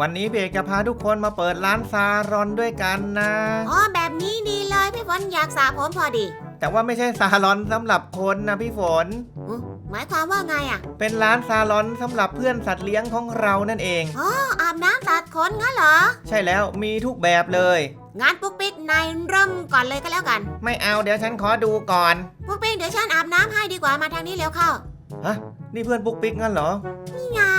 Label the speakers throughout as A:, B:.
A: วันนี้พี่เอกจะพาทุกคนมาเปิดร้านซารอนด้วยกันนะ
B: อ๋อแบบนี้ดีเลยพี่ฝนอยากสระผมพอดี
A: แต่ว่าไม่ใช่ซาลอนสำหรับคนนะพี่ฝน
B: อุ๊ยหมายความว่าไงอะ
A: เป็นร้านซาลอนสำหรับเพื่อนสัตว์เลี้ยงของเรานั่นเอง
B: อ๋อ อาบน้ำตัดขนงั้นเหรอ
A: ใช่แล้วมีทุกแบบเลย
B: งานปุ๊กปิ๊กนายเริ่มก่อนเลยก็แล้วกัน
A: ไม่เอาเดี๋ยวฉันขอดูก่อน
B: ปุ๊กปิ๊กเดี๋ยวฉันอาบน้ำให้ดีกว่ามาทางนี้เร็วเข้า
A: ฮะ นี่เพื่อนปุ๊กปิ๊กงั้นเหรอ
B: เหงา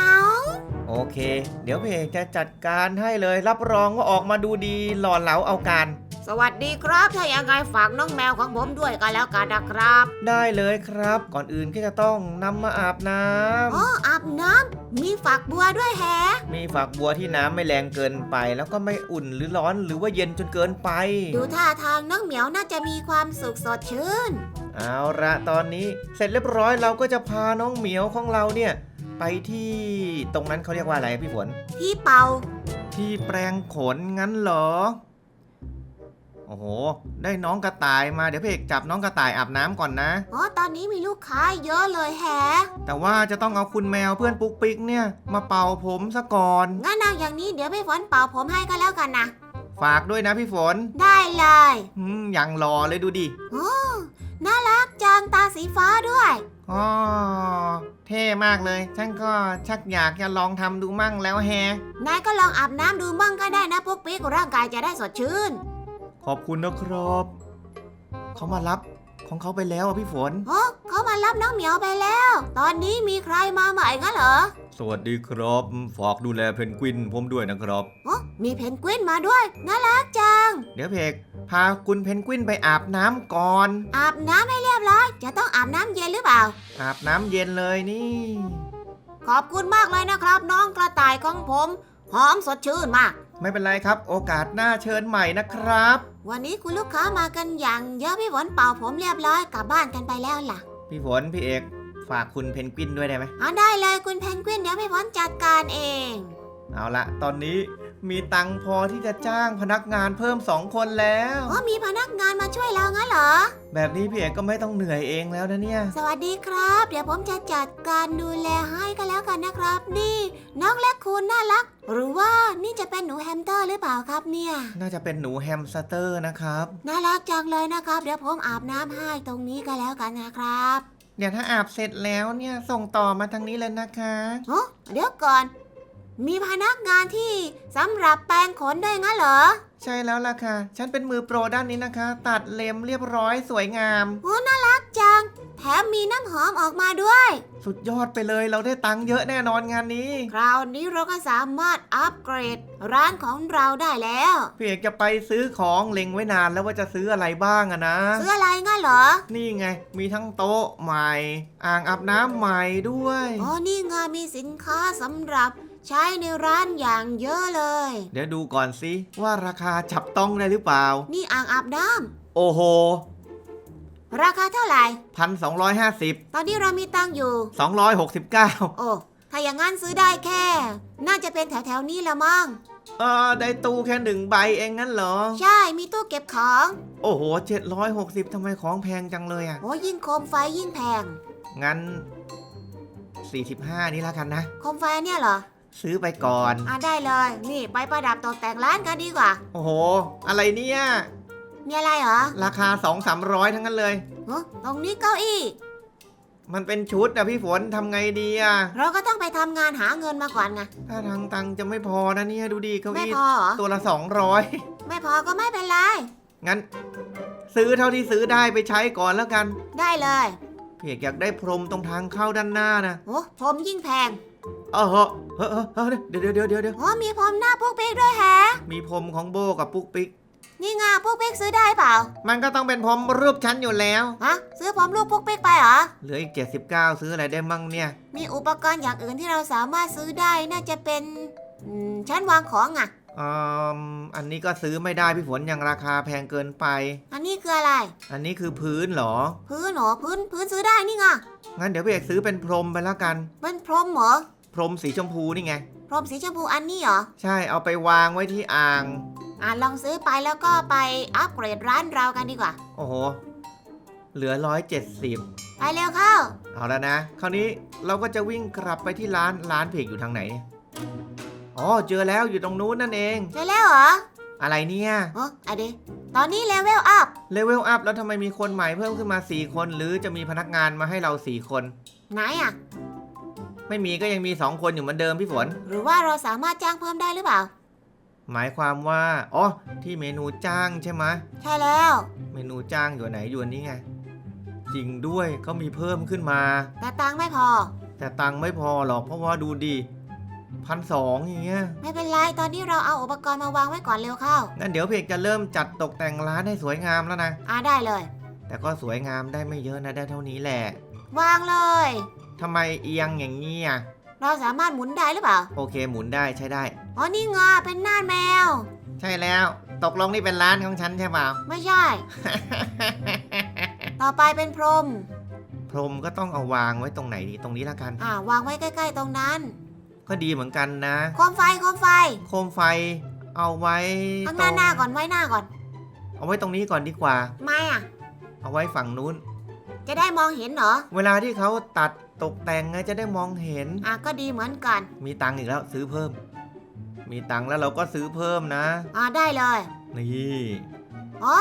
A: โอเค เดี๋ยวพี่เอกจะจัดการให้เลย รับรองว่าออกมาดูดีหล่อเหลาเอาการ
B: สวัสดีครับ ถ้าอย่างไงฝากน้องแมวของผมด้วยกันแล้วกันนะครับ
A: ได้เลยครับ ก่อนอื่นก็จะต้องนำมาอาบน้ำ
B: อ๋ออาบน้ำมีฝักบัวด้วยแฮะ
A: มีฝักบัวที่น้ำไม่แรงเกินไป แล้วก็ไม่อุ่นหรือร้อนหรือว่าเย็นจนเกินไป
B: ดูท่าทางน้องเหมียวน่าจะมีความสุขสดชื่น
A: เอาละตอนนี้เสร็จเรียบร้อยเราก็จะพาน้องเหมียวของเราเนี่ย ไปที่ตรงนั้นเขาเรียกว่าอะไรพี่ฝน
B: ที่เป่า
A: ที่แปลงขนงั้นเหรอ โอ้โห ได้น้องกระต่ายมาเดี๋ยวพี่เอกจับน้องกระต่ายอาบน้ำก่อนนะ
B: อ๋อ ตอนนี้มีลูกค้าเยอะเลยแฮะ
A: แต่ว่าจะต้องเอาคุณแมวเพื่อนปุ๊กปิ๊กเนี่ย มาเป่าผมซะก่อน
B: งั้นเอาอย่างนี้เดี๋ยวพี่ฝนเป่าผมให้ก็แล้วกันนะ
A: ฝากด้วยนะพี่ฝน
B: ได้เลย
A: อืมอย่างรอเลยดูดิ
B: โอ้ น่ารักจังตาสีฟ้าด้วย
A: อ๋อเท่มากเลย ฉันก็ชักอยากจะลองทำดูมั่งแล้วแฮะ
B: นายก็ลองอาบน้ำดูมั่งก็ได้นะปุ๊กปิ๊กร่างกายจะได้สดชื่น
A: ขอบคุณนะครับ เขามารับของเขาไปแล้วอะพี่ฝน
B: โอ้เขามารับน้องเหมียวไปแล้ว ตอนนี้มีใครมาใหม่งั้นเหรอ
A: สวัสดีครับ ฝากดูแลเพนกวินผมด้วยนะครับ
B: โอ้มีเพนกวินมาด้วยน่ารักจัง
A: เดี๋ยวเพก พาคุณเพนกวินไปอาบน้ำก่อน
B: อาบน้ำให้เรียบร้อย จะต้องอาบน้ำเย็นหรือเปล่า
A: อาบน้ำเย็นเลยนี่
B: ขอบคุณมากเลยนะครับ น้องกระต่ายของผม หอมสดชื่นมาก
A: ไม่เป็นไรครับ โอกาสหน้าเชิญใหม่นะครับ
B: วันนี้คุณลูกค้ามากันอย่างเยอะพี่ฝนเป่าผมเรียบร้อยกลับบ้านกันไปแล้วล่ะ
A: พี่ฝนพี่เอก ฝากคุณเพนกวินด้วยได้ไหม
B: เอาได้เลยคุณเพนกวินเดี๋ยวพี่ฝนจัดการเอง
A: เอาละตอนนี้ มีตังค์พอที่จะจ้างพนักงานเพิ่มสองคนแล้ว
B: อ๋อมีพนักงานมาช่วยเรางั้นเหรอ
A: แบบนี้พี่เอกก็ไม่ต้องเหนื่อยเองแล้วนะเนี่ย
B: สวัสดีครับ เดี๋ยวผมจะจัดการดูแลให้ก็แล้วกันนะครับ นี่ น้องและคุณน่ารัก หรือว่านี่จะเป็นหนูแฮมสเตอร์หรือเปล่าครับเนี่ย
A: น่าจะเป็นหนูแฮมสเตอร์นะครับ
B: น่ารักจังเลยนะครับ เดี๋ยวผมอาบน้ำให้ตรงนี้ก็แล้วกันนะครับ
A: เดี๋ยวถ้าอาบเสร็จแล้วเนี่ยส่งต่อมาทางนี้เลยนะคะ
B: โอ้เดี๋ยวก่อน มีพนักงานที่สำหรับแปรงขนด้วยงั้นเหรอ
A: ใช่แล้วล่ะค่ะ ฉันเป็นมือโปรด้านนี้นะคะ ตัดเล็มเรียบร้อยสวยงาม
B: โอ้น่ารักจัง แถมมีน้ำหอมออกมาด้วย
A: สุดยอดไปเลยเราได้ตังค์เยอะแน่นอนงานนี้
B: คราวนี้เราก็สามารถอัปเกรดร้านของเราได้แล้ว
A: พี่เอกจะไปซื้อของเล็งไว้นานแล้วว่าจะซื้ออะไรบ้างอะนะ
B: ซื้ออะไรงั้นเหรอ
A: นี่ไง มีทั้งโต๊ะใหม่ อ่างอาบน้ำใหม่ด้วย
B: อ๋อ นี่ไงมีสินค้าสำหรับ ใช้ในร้านอย่างเยอะเลย
A: เดี๋ยวดูก่อนสิว่าราคาจับต้องได้หรือเปล่า
B: นี่อ่างอาบน้
A: โอ้โหำ
B: ราคาเท่าไหร่
A: พันสองร้อยห้าสิบ
B: ตอนนี้เรามีตังค์อยู่
A: สองร้อยหกสิบเก้า
B: โอ้ถ้าอย่างงั้นซื้อได้แค่ น่าจะเป็นแถวๆนี้ละมั้ง
A: เออได้ตู้แค่หนึ่งใบเองงั้นเหรอ
B: ใช่มีตู้เก็บของ
A: โอ้โหเจ็ดร้อยหกสิบทำไมของแพงจังเลยอะ
B: โอ้ยิ่งโคมไฟยิ่งแพง
A: งั้นสี่สิบห้านี่แล้วกันนะ
B: โคมไฟเนี่ยเหรอ
A: ซื้อไปก่อน
B: อะได้เลย นี่ไปประดับตกแต่งร้านกันดีกว่า
A: โอ้โห อะไรเนี่ย
B: มีอะไรเหรอ
A: ราคาสองสามร้อยทั้งนั้นเลย
B: เอ้อตรงนี้เก้าอี้
A: มันเป็นชุดอะพี่ฝนทำไงดีอะ
B: เราก็ต้องไปทำงานหาเงินมาก่อนไง
A: ถ้าทางตังค์จะไม่พอนะเนี่ยดูดีเก้า
B: ไม่
A: อี้
B: พอเหรอ
A: ตัวละสองร้อย
B: ไม่พอก็ไม่เป็นไร
A: งั้น ซื้อเท่าที่ซื้อได้ไปใช้ก่อนแล้วกัน
B: ได้เลย
A: เพียกอยากได้พรมตรงทางเข้าด้านหน้านะ
B: โอ้ผมยิ่งแพง
A: เออเฮ้อเอเฮ้อเดี๋ยวเดี๋ยวเดี๋ยวเดี๋ยวเดี๋ยว
B: โอ้มีผมหน้าปุ๊กปิ๊กด้วยแฮะ
A: มีพรมของโบกับปุ๊กปิ๊ก
B: นี่ไงปุ๊กปิ๊กซื้อได้เปล่า
A: มันก็ต้องเป็นพรมรูปฉันอยู่แล้ว
B: ฮะ ซื้อผมลูกปุ๊กปิ๊กไปเหรอ
A: เหลืออีก 79 ซื้ออะไรได้มั่งเนี่ย
B: มีอุปกรณ์อย่างอื่นที่เราสามารถซื้อได้น่าจะเป็นอืมชั้นวางของอะ
A: อืมอันนี้ก็ซื้อไม่ได้พี่ฝนยังราคาแพงเกินไป
B: อันนี้คืออะไร
A: อันนี้คือพื้นเหรอ
B: พื้นเหรอพื้นพื้นซื้อได้นี่ไง
A: งั้นเดี๋ยวพี่เอกซื้อเป็นพรมไปแล้วกัน
B: เป็นพรมเหรอ
A: พรมสีชมพูนี่ไง
B: พรมสีชมพูอันนี้เหรอ
A: ใช่เอาไปวางไว้ที่อ่าง
B: อะลองซื้อไปแล้วก็ไปอัปเกรดร้านเรากันดีกว่า
A: โอ้โห เหลือ170
B: ไปเร็วเข้า
A: เอาแล้วนะ คราวนี้เราก็จะวิ่งกลับไปที่ร้านร้านเพกอยู่ทางไหนเนี่ยอ๋อเจอแล้วอยู่ตรงนู้นนั่นเอง
B: ใช่แล้วเหรอ
A: อะไรเนี่ย
B: เอออะเดตอนนี้เลเวลอัพ
A: เลเวลอัพแล้วทำไมมีคนใหม่เพิ่มขึ้นมา 4 คน หรือจะมีพนักงานมาให้เรา 4 คน
B: ไหนอะ
A: ไม่มีก็ยังมี2คนอยู่เหมือนเดิมพี่ฝน
B: หรือว่าเราสามารถจ้างเพิ่มได้หรือเปล่า
A: หมายความว่าอ๋อที่เมนูจ้างใช่ไหม
B: ใช่แล้ว
A: เมนูจ้างอยู่ไหนอยู่อันนี้ไง จริงด้วยเขามีเพิ่มขึ้นมา
B: แต่ตังค์ไม่พอ
A: แต่ตังค์ไม่พอหรอกเพราะว่าดูดีพันสองอย่างเงี้ย
B: ไม่เป็นไร ตอนนี้เราเอาอุปกรณ์มาวางไว้ก่อนเร็วเข้า
A: งั้นเดี๋ยวเพกจะเริ่มจัดตกแต่งร้านให้สวยงามแล้วนะ
B: อ่าได้เลย
A: แต่ก็สวยงามได้ไม่เยอะนะได้เท่านี้แหละ
B: วางเลย
A: ทำไมเอียงอย่างนี้อะ
B: เราสามารถหมุนได้หรือเปล่า
A: โอเคหมุนได้ใช้ได้
B: อ๋อ นี่ไงเป็นหน้าแมว
A: ใช่แล้ว ตกลงนี่เป็นร้านของฉันใช่เปล่า
B: ไม่ใช่ ต่อไปเป็นพรม
A: พรมก็ต้องเอาวางไว้ตรงไหนดีตรงนี้ละกัน
B: อ่าวางไว้ใกล้ ๆ ตรงนั้น
A: ก็ดีเหมือนกันนะ
B: โคมไฟ โคมไฟ
A: โคมไฟเอาไว้
B: ข้างห
A: ตร
B: น้าหน้าก่อนไว้หน้าก่อน
A: เอาไว้ตรงนี้ก่อนดีกว่า
B: ไม่อะ
A: เอาไว้ฝั่งนู้น
B: จะได้มองเห็นเหรอ
A: เวลาที่เขาตัด ตกแต่งไงจะได้มองเห็น
B: อะก็ดีเหมือนกันมี
A: มีตังค์อีกแล้วซื้อเพิ่ม มีตังค์แล้วเราก็ซื้อเพิ่มนะ
B: อ่าได้เลย
A: นี่
B: อ๋อ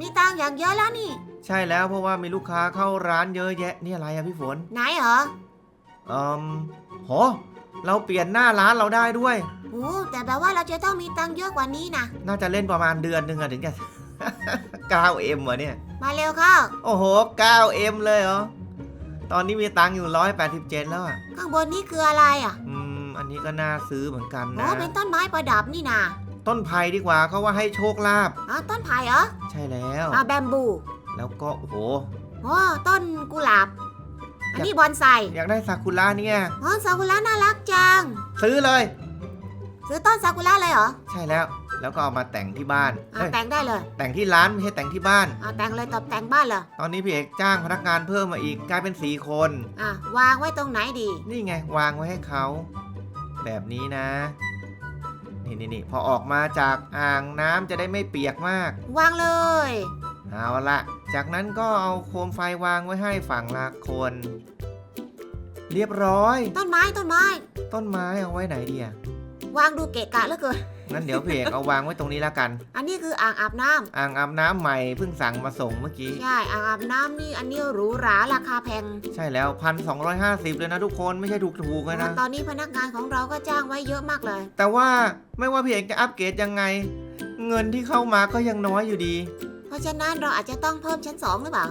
B: มีตังค์อย่างเยอะแล้วนี่
A: ใช่แล้วเพราะว่ามีลูกค้าเข้าร้านเยอะแยะนี่อะไรอะพี่ฝน
B: ไหนเหรอ
A: อืมโหเราเปลี่ยนหน้าร้านเราได้ด้วย
B: โอ้แต่แบบว่าเราจะต้องมีตังค์เยอะกว่านี้นะ
A: น่าจะเล่นประมาณเดือนหนึ่งอะถึงจะ 9M วะเนี่ย
B: มาเร็วเข้า
A: โอ้โห 9M เลยเหรอ ตอนนี้มีตังค์อยู่187แล้วอะ
B: ข้างบนนี่คืออะไรอะ
A: อืม อันนี้ก็น่าซื้อเหมือนกัน
B: โอ้
A: นะ
B: เป็นต้นไม้ประดับนี่นา
A: ต้นไผ่ดีกว่าเขาว่าให้โชคลาภ
B: อ๋อต้นไผ่เหรอ
A: ใช่แล้ว
B: อ่าแบมบู
A: แล้วก็โอ้โห
B: โอ้ต้นกุหลาบ อันนี้บอนไซ
A: อยากได้ซากุระเนี่ย
B: อ๋อซากุระน่ารักจัง
A: ซื้อเลย
B: ซื้อต้นซากุระเลยเหรอ
A: ใช่แล้ว แล้วก็เอามาแต่งที่บ้าน
B: อ่า
A: เอ้ย
B: แต่งได้เลย
A: แต่งที่ร้านไม่ใช่แต่งที่บ้าน
B: อ่าแต่งเลยตบแต่งบ้านเลย
A: ตอนนี้พี่เอกจ้างพนักงานเพิ่มมาอีกกลายเป็นสี่คน
B: อะวางไว้ตรงไหนดี
A: นี่ไงวางไว้ให้เขา แบบนี้นะ นี่นี่นี่พอออกมาจากอ่างน้ำจะได้ไม่เปียกมาก
B: วางเลย
A: เอาละจากนั้นก็เอาโคมไฟวางไว้ให้ฝั่งละคน เรียบร้อย
B: ต้นไม้ต้นไม้
A: ต้นไม้เอาไว้ไหนดีอะ
B: วางดูเกะกะเหลือเกิน
A: งั้นเดี๋ยวพี่เอกเอาวางไว้ตรงนี้ละกัน
B: อันนี้คืออ่างอาบน้ำ
A: อ่างอาบน้ำใหม่เพิ่งสั่งมาส่งเมื่อกี้
B: ใช่อ่างอาบน้ำนี่อันนี้หรูหราราคาแพง
A: ใช่แล้วพันสองเลยนะทุกคนไม่ใช่ถูกๆเลยนะ
B: ตอนนี้พนักงานของเราก็จ้างไว้เยอะมากเลย
A: แต่ว่าไม่ว่าพี่เอกจะอัปเกรดยังไง เงินที่เข้ามาก็ยังน้อยอยู่ดี
B: เพราะฉะนั้นเราอาจจะต้องเพิ่มชั้นสองหรือเปล่า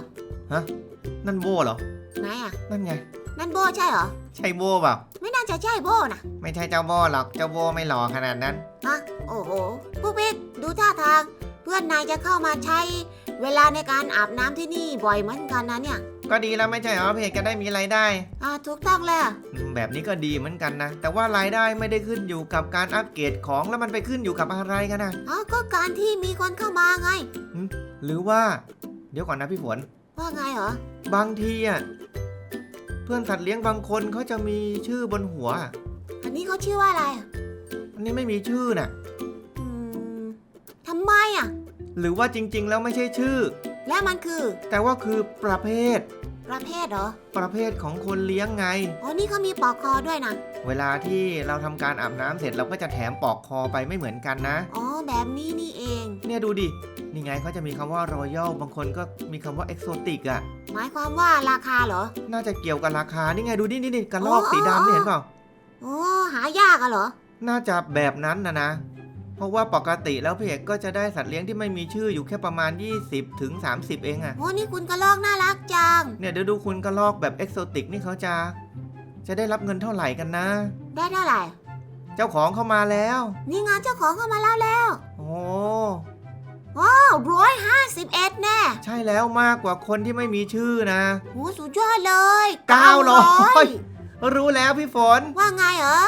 A: นั่นโบเหรอ
B: ไหนอะ
A: นั่นไง
B: นั่นโบใช่เหรอ
A: ใช่โบเปล่า
B: ไม่น่าจะใช่โบนะ
A: ไม่ใช่เจ้าโบหรอกเจ้าโบไม่หล่อขนาดนั้น
B: ฮะโอ้โหพวกพี่ดูท่าทาง เพื่อนนายจะเข้ามาใช้ เวลาในการอาบน้ำที่นี่บ่อยเหมือนกันนะเนี่ย
A: ก็ดีแล้วไม่ใช่เหรอพี่เอกจะได้มีรายได้
B: อ่าถูกต้องแล้ว
A: อืมแบบนี้ก็ดีเหมือนกันนะ แต่ว่ารายได้ไม่ได้ขึ้นอยู่กับการอัปเกรดของแล้วมันไปขึ้นอยู่กับอะไรกันนะ
B: อ๋อก็การที่มีคนเข้ามาไง
A: หรือว่า เดี๋ยวก่อนนะพี่ฝน
B: ว่าไงเหรอ
A: บางทีอะ เพื่อนสัตว์เลี้ยงบางคนเขาจะมีชื่อบนหัว
B: อันนี้เขาชื่อว่าอะไรอะ
A: อันนี้ไม่มีชื่อน่ะ
B: อืมทำไมอะ
A: หรือว่าจริง ๆ แล้วไม่ใช่ชื่อ
B: แล้วมันคือ
A: แต่ว่าคือประเภท
B: ประเภทเหรอ
A: ประเภทของคนเลี้ยงไง
B: อ๋อ นี่เขามีปอกคอด้วยนะ
A: เวลาที่เราทำการอาบน้ำเสร็จเราก็จะแถมปลอกคอไปไม่เหมือนกันนะ
B: อ๋อ แบบนี้นี่เอง
A: เนี่ยดูดิ นี่ไงเขาจะมีคำว่ารอยัลบางคนก็มีคำว่าเอ็กโซติกอะ
B: หมายความว่าราคาเหรอ
A: น่าจะเกี่ยวกับราคา นี่ไงดูนี่นี่นี่กระลอก
B: อ๋อ
A: สีดำนี่เห็นเปล่า
B: โอ้ หายากอะเหรอ
A: น่าจะแบบนั้นนะนะ เพราะว่าปกติแล้วพี่เอกก็จะได้สัตว์เลี้ยงที่ไม่มีชื่ออยู่แค่ประมาณ 20ถึง30 เองอะ
B: โอ้นี่คุณกระลอกน่ารักจัง
A: เนี่ยเดี๋ยวดูคุณกระลอกแบบเอ็กโซติกนี่เขาจะ จะได้รับเงินเท่าไหร่กันนะ
B: ได้เท่าไหร่
A: เจ้าของเข้ามาแล้ว
B: นี่งานเจ้าของเข้ามาแล้วแล้ว
A: โอ้
B: อ้าวร้อยห้าสิบเอ็ดแน่
A: ใช่แล้วมากกว่าคนที่ไม่มีชื่อนะ
B: โอ้สุดยอดเลย
A: เก้าร้อย
B: 900
A: รู้แล้วพี่ฝน
B: ว่าไงเหรอ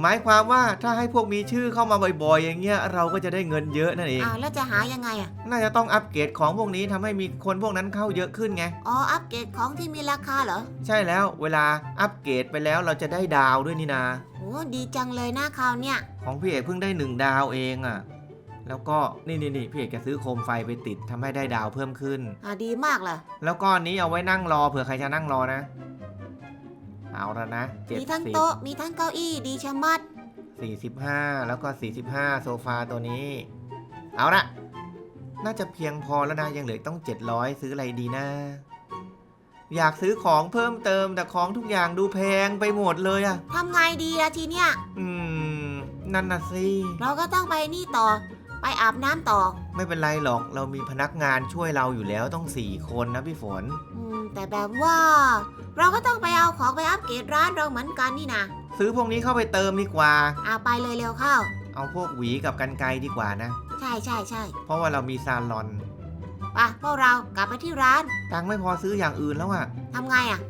A: หมายความว่าถ้าให้พวกมีชื่อเข้ามาบ่อยๆ อย่างเงี้ยเราก็จะได้เงินเยอะนั่นเอง
B: อ้าวแล้วจะหายังไงอะ
A: น่าจะต้องอัปเกรดของพวกนี้ทำให้มีคนพวกนั้นเข้าเยอะขึ้นไง
B: อ๋อ อัปเกรดของที่มีราคาเหรอ
A: ใช่แล้วเวลาอัปเกรดไปแล้วเราจะได้ดาวด้วยนี่นา
B: โอ้ดีจังเลยนะคราวเนี้ย
A: ของพี่เอกเพิ่งได้หนึ่งดาวเองอะ่ะ แล้วก็นี่นี่นี่พี่เอกจะซื้อโคมไฟไปติดทำให้ได้ดาวเพิ่มขึ้น
B: อ่าดีมากเลย
A: แล้วก็อันนี้เอาไว้นั่งรอเผื่อใครจะนั่งรอนะ เอาละนะเจ็ด
B: มีทั้ง
A: สิบ
B: โต๊ะ มีทั้งเก้าอี้ดีชะมัด
A: 45แล้วก็45โซฟาตัวนี้ เอาละน่าจะเพียงพอแล้วนะยังเหลืออกต้อง700ซื้ออะไรดีนะ อยากซื้อของเพิ่มเติมแต่ของทุกอย่างดูแพงไปหมดเลยอะ
B: ทำไงดีละทีเนี้ย
A: อืม นั่นน่ะสิ
B: เราก็ต้องไปนี่ต่อ ไปอาบน้ำต่อ
A: ไม่เป็นไรหรอกเรามีพนักงานช่วยเราอยู่แล้วต้อง4คนนะพี่ฝน
B: อืม แต่แบบว่า เราก็ต้องไปเอาของไปอัปเกรดร้านเราเหมือนกันนี่นะ
A: ซื้อพวกนี้เข้าไปเติมดีกว่า
B: เอาไปเลยเร็วเข้า
A: เอาพวกหวีกับกันไกรดีกว่านะ
B: ใช่ใช่ใช่
A: เพราะว่าเรามีซาลอน
B: ไปพวกเรากลับไปที่ร้าน
A: ตังค์ไม่พอซื้ออย่างอื่นแล้วอะ
B: ทำไงอะ่ะ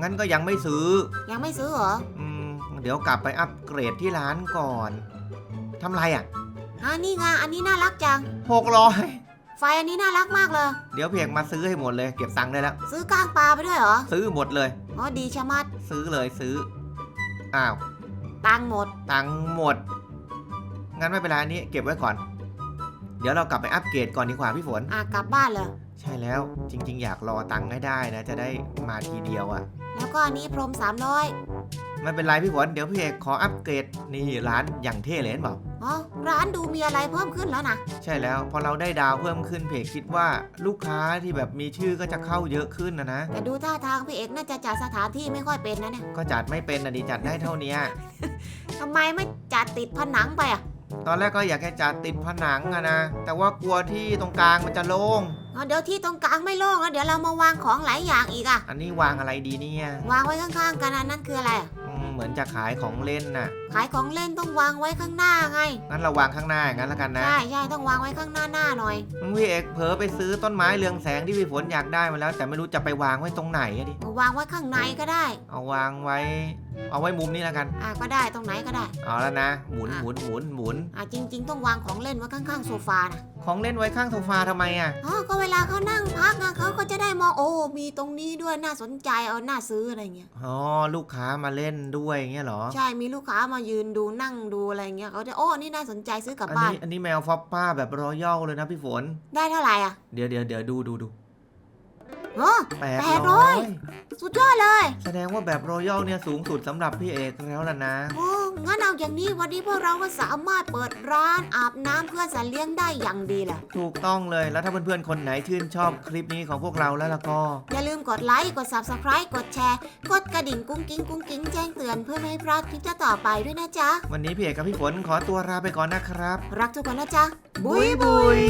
A: งั้นก็ยังไม่ซื้อ
B: ยังไม่ซื้อเหรอ
A: อืม เดี๋ยวกลับไปอัปเกรดที่ร้านก่อนทำไรอะ
B: อ่านี่ไงอันนี้น่ารักจัง
A: หกร้อย
B: ไฟอันนี้น่ารักมากเลย
A: เดี๋ยวเพียงมาซื้อให้หมดเลย เก็บตังค์ได้แล้ว
B: ซื้อก้างปลาไปด้วยเหรอ
A: ซื้อหมดเลย
B: อ๋อดีชะมัด
A: ซื้อเลยซื้อ อ้าว
B: ตังค์หมด
A: ตังค์หมด งั้นไม่เป็นไรอันนี้เก็บไว้ก่อน เดี๋ยวเรากลับไปอัปเกรดก่อนดีกว่าพี่ฝน
B: อะกลับบ้านเลย
A: ใช่แล้ว จริง ๆ อยากรอตังค์ให้ได้นะ จะได้มาทีเดียวอะ่ะ
B: แล้วก็อันนี้พรมสามร้อย
A: ไม่เป็นไรพี่ฝน เดี๋ยวพี่เอกขออัปเกรดนี่ร้านอย่างเท่เลยเห็นเปล่า
B: อ๋อร้านดูมีอะไรเพิ่มขึ้นแล้วนะ
A: ใช่แล้วพอเราได้ดาวเพิ่มขึ้นเพจคิดว่าลูกค้าที่แบบมีชื่อก็จะเข้าเยอะขึ้นนะนะ
B: แต่ดูท่าทางพี่เอกน่าจะจัดสถานที่ไม่ค่อยเป็นนะเนี่ย
A: ก็จัดไม่เป็นนะดิจัดได้เท่าเนี้ย
B: ทำไมไม่จัดติดผนังไปอะ
A: ตอนแรกก็อยากให้จัดติดผนังอะนะ แต่ว่ากลัวที่ตรงกลางมันจะโล่ง
B: อ๋อเดี๋ยวที่ตรงกลางไม่โล่งแล้วเดี๋ยวเรามาวางของหลายอย่างอีกอะ
A: อันนี้วางอะไรดีเนี่ย
B: วางไว้ข้างๆกันอันนั้นคืออะไรอะ
A: อืม เหมือนจะขายของเล่นน่ะ
B: ขายของเล่นต้องวางไว้ข้างหน้าไง
A: งั้นเราวางข้างหน้าอย่างนั้นแล้วกันนะ
B: ใช่ใช่ต้องวางไว้ข้างหน้าหน้าหน่อย
A: พี่เอกเผลอไปซื้อต้นไม้เรืองแสงที่พี่ฝนอยากได้มาแล้ว แต่ไม่รู้จะไปวางไว้ตรงไหนอะดิ
B: วางไว้ข้างในก็ได้
A: เอาวางไว้ เอาไว้มุมนี้แล้วกัน
B: อะก็ได้ตรงไหนก็ได้
A: เอาแล้วนะ หมุนหมุนหมุนหมุน
B: อะจริง ๆ ต้องวางของเล่นไว้ข้างๆโซฟานะ
A: ของเล่นไว้ข้างโซฟาทำไมอะ
B: อ๋อก็เวลาเขานั่งพักอะเขาก็จะได้มองโอ้มีตรงนี้ด้วยน่าสนใจเอาน่าซื้ออะไรเงี้ย
A: อ๋อ ลูกค้ามาเล่นด้วยเงี้ยเหรอ
B: ใช่มีลูกค้ามายืนดูนั่งดูอะไรเงี้ยเขาจะโอ้นี่น่าสนใจซื้อกลับ
A: อัน
B: บ้าน
A: นี้อันนี้แมวฟอปป้าแบบรอยัลเลยนะพี่ฝน
B: ได้เท่าไหร่อะ
A: เดี๋ยวเดี๋ยวเดี๋ยวดูดูดู
B: โอ้
A: แปด
B: แปดร้
A: ร้
B: อ
A: อยย
B: สุดยอดเลย
A: แสดงว่าแบบรอยัลเนี่ยสูงสุดสำหรับพี่เอกแล้วล่ะนะ
B: โอ้งั้นเอาอย่างนี้วันนี้พวกเราก็สามารถเปิดร้านอาบน้ำเพื่อสัตว์เลี้ยงได้อย่างดีแหละ
A: ถูกต้องเลยแล้วถ้าเพื่อนๆคนไหนชื่นชอบคลิปนี้ของพวกเราแล้วล่ะก็
B: อย่าลืมกดไลค์ กด subscribe กดแชร์ กดกระดิ่งกุ้งกิ้งกุ้งกิ้งแจ้งเตือนเพื่อไม่ให้พลาดคลิปต่อไปด้วยนะจ๊ะ
A: วันนี้พี่เอกกับพี่ฝนขอตัวลาไปก่อนนะครับ
B: รักทุกคนนะจ๊ะ
A: บุยบุย